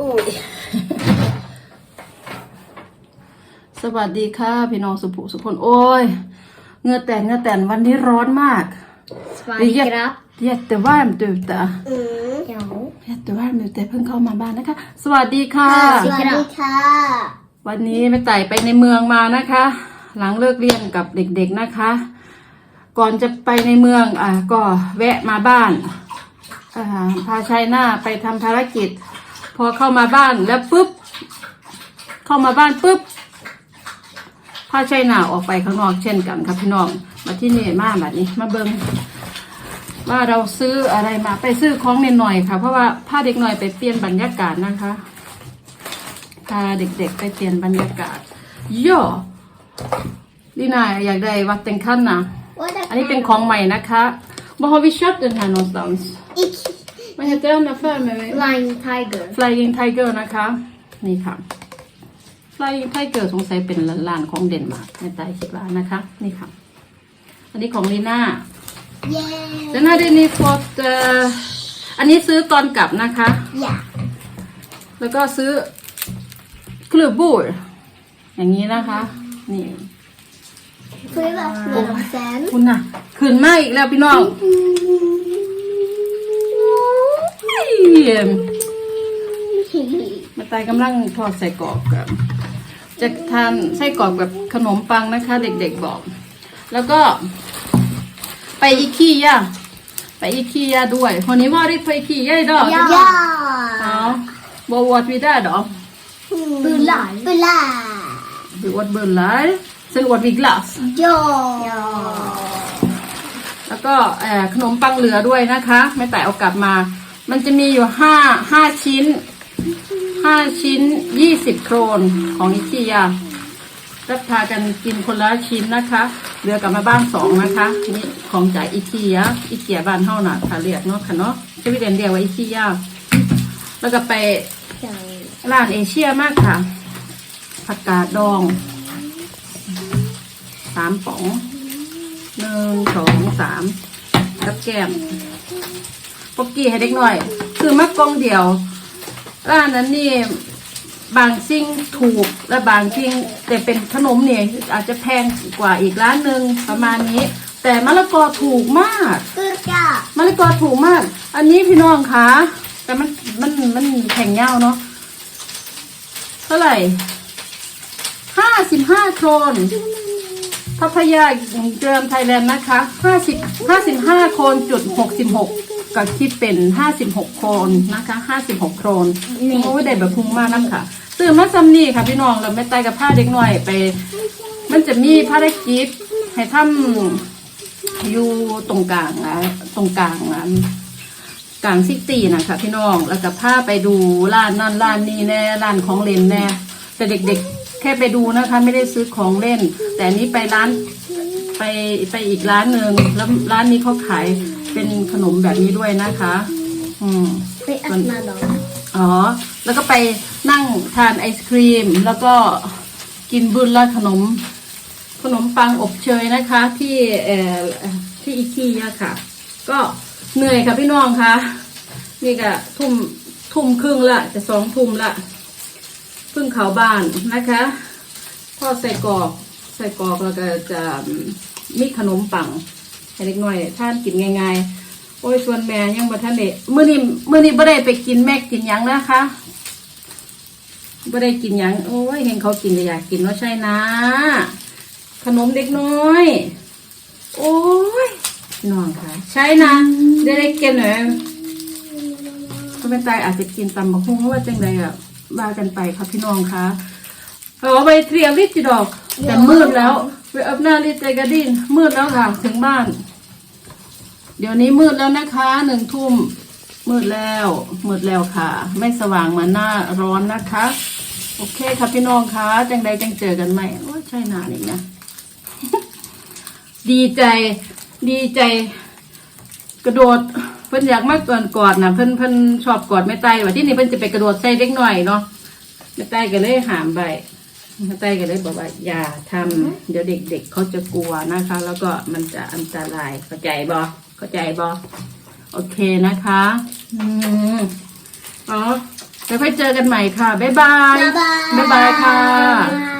อุ้ยสวัสดีค่ะ พี่น้องสุภุสุคนโอ้ยเหงือแตนเหงือแตนวันนี้ร้อนมาก Svankrapp. jättevarmt ute Ja. jättevarmt ute เพิ่งเข้ามาบ้านนะคะ สวัสดีค่ะ สวัสดีค่ะ วันนี้แม่ไต่ไปในเมืองมานะคะ หลังเลิกเรียนกับเด็กๆนะคะ ก่อนจะไปในเมืองอะก็แวะมาบ้านอ่าพาชายหน้าไปทำภารกิจ พอเข้ามาบ้านแล้วปุ๊บ เข้ามาบ้านปุ๊บพาชายหน้าออกไปข้างนอกเช่นกันครับพี่น้องมาที่นี่มาแบบนี้มาเบิงว่าเราซื้ออะไรมาไปซื้อของนิดหน่อยค่ะ เพราะว่าพาเด็กหน่อยไปเปลี่ยนบรรยากาศนะคะพาเด็กๆไปเปลี่ยนบรรยากาศย่อลีน่าอยากได้วัดเต็งขั้นนะอันนี้เป็นของใหม่นะคะบอกว่าวิช köpt den här någonstans Ik Vad heter den affär med Flying Tiger. Flying Tiger นะคะ นี่ค่ะ Flying Tiger สงสัยเป็นร้านของเดนมาร์กในใจคิดว่านะคะ นี่ค่ะ อันนี้ของลีน่า Yay! แล้วน่าได้นี่ฟอตอันนี้ซื้อตอนกลับนะคะ Ja. แล้วก็ซื้อเคลือบบูดอย่างนี้นะคะ นี่ Får jag öppna dem sen? คุณน่ะ ขึ้นมาอีกแล้วพี่น้อง มาตายกำลังทอดใส่กรอบกับจะทานไส้กรอบกับขนมปังนะคะ เด็กๆบอก แล้วก็ ไปอีคียาไปอีคียาด้วยคนนี้ว่ารีบไปอีคียาดอก Ja! อ๋อบวอดวีได้ดอก Bullar. Bullar. Vi åt bullar. Sen åt vi glass. Ja! Ja. แล้วก็เอ่อขนมปังเหลือด้วยนะคะแม่แต่เอากลับมา มันจะมีอยู่ห้าห้าชิ้นห้าชิ้นยี่สิบโครนของอิคิยารับพากันกินคนละชิ้นนะคะเหลือกลับมาบ้านสองนะคะนี่ของจากอิคิยาอิเกียบ้านเฮาน่ะถ้าเรียกเนาะค่ะเนาะจะวิเดนเรียกว่าอิคิยาแล้วก็ไปร้านเอเชียมากค่ะผักกาดดองสามป๋องหนึ่งสองสามกับแก้ม ปกกี้ให้เด็กหน่อย คือมักกล่องเดียวร้านนั้นนี่บางสิ่งถูกและบางสิ่งแต่เป็นขนมเนี่ยอาจจะแพงกว่าอีกร้านหนึ่งประมาณนี้ แต่มะละกอถูกมาก Gurka. มะละกอถูกมาก อันนี้พี่น้องคะแต่มันมันมันแข็งเงาเนาะเท่าไหร่ห้าสิบห้าโครนพัทยาเกรมไทยแลนด์นะคะห้าสิบห้าสิบห้าโคนจุดหกสิบหก ก็คิดเป็นห้าสิบหกโคนนะคะห้าสิบหกโครนนี่โอ้ยได้แบบพุ่งมากน้ำค่ะซื้อมาซัมนี่ค่ะพี่น้องเราไม่ตายกับผ้าเด็กหน่อยไป มันจะมีภารกิจให้ทำอยู่ตรงกลางนะตรงกลางนะกลางซิตี้นะคะพี่น้องแล้วก็พาไปดูร้านนั่นร้านนี้แน่ร้านของเล่นแน่แต่เด็กๆแค่ไปดูนะคะ ไม่ได้ซื้อของเล่น แต่อันนี้ไปร้านไปไปอีกร้านหนึ่งแล้วร้านนี้เขาขายเป็น ขนมแบบนี้ด้วยนะคะ อืม Får jag öppna dem? อ๋อ แล้วก็ไปนั่งทานไอศครีม แล้วก็กินบุญและขนม ขนมปังอบเชยนะคะ ที่เอ่อที่อีคียค่ะ ก็เหนื่อยค่ะพี่น้องคะนี่ก็ทุ่มทุ่มครึ่งละจะสองทุ่มละเพิ่งเขาบ้านนะคะทอดใส่กรอกใส่กรอกแล้วก็จะมีขนมปังให้เล็กน้อยท่านกินง่ายๆ โอ้ยชวนแม่ยังบ่ทันได้มื้อนี้มื้อนี้บ่ได้ไปกินแม่กินหยังนะคะบ่ได้กินหยังโอ้ยเห็นเขากินก็อยากกินว่าะใช่นะ ขนมเด็กน้อย โอ้ยน้องค่ะ ใช่นะได้ได้กินหน่อยก็เป็นตายอาจจะกินตำบักหุ่งว่าจังใดอะว่ากันไปครับพี่น้องคะเอาไปเตรียมลิจิดอก แต่มืดแล้วไปอับหน้าลิเจกระดินมืดแล้วค่ะ ถึงบ้าน ดี๋ยวนี้มืดแล้วนะคะหนึ่งทุ่มมืดแล้ว มืดแล้วค่ะ ไม่สว่างเหมือนหน้าร้อนนะคะ โอเคค่ะพี่น้องคะจังใดจังเจอกันไหมโอ้ใช่นานอีกนะ ดีใจ ดีใจ กระโดดเพิ่นอยากมากก่อนกอดนะเพิ่นเพิ่นชอบกอดแม่ไต้ว่าที่นี่เพิ่นจะไปกระโดดใส่เล็กหน่อยเนาะแม่ไต้ก็เลยหามไปแม่ไต้ก็เลยบอกว่า อย่าทำเดี๋ยวเด็กๆเขาจะกลัวนะคะ แล้วก็มันจะอันตรายเข้าใจบ่ เข้าใจบ่โอเคนะคะ อืมอ๋อแล้วค่อยเจอกันใหม่ค่ะ บ๊ายบาย บ๊ายบายบ๊ายบายค่ะ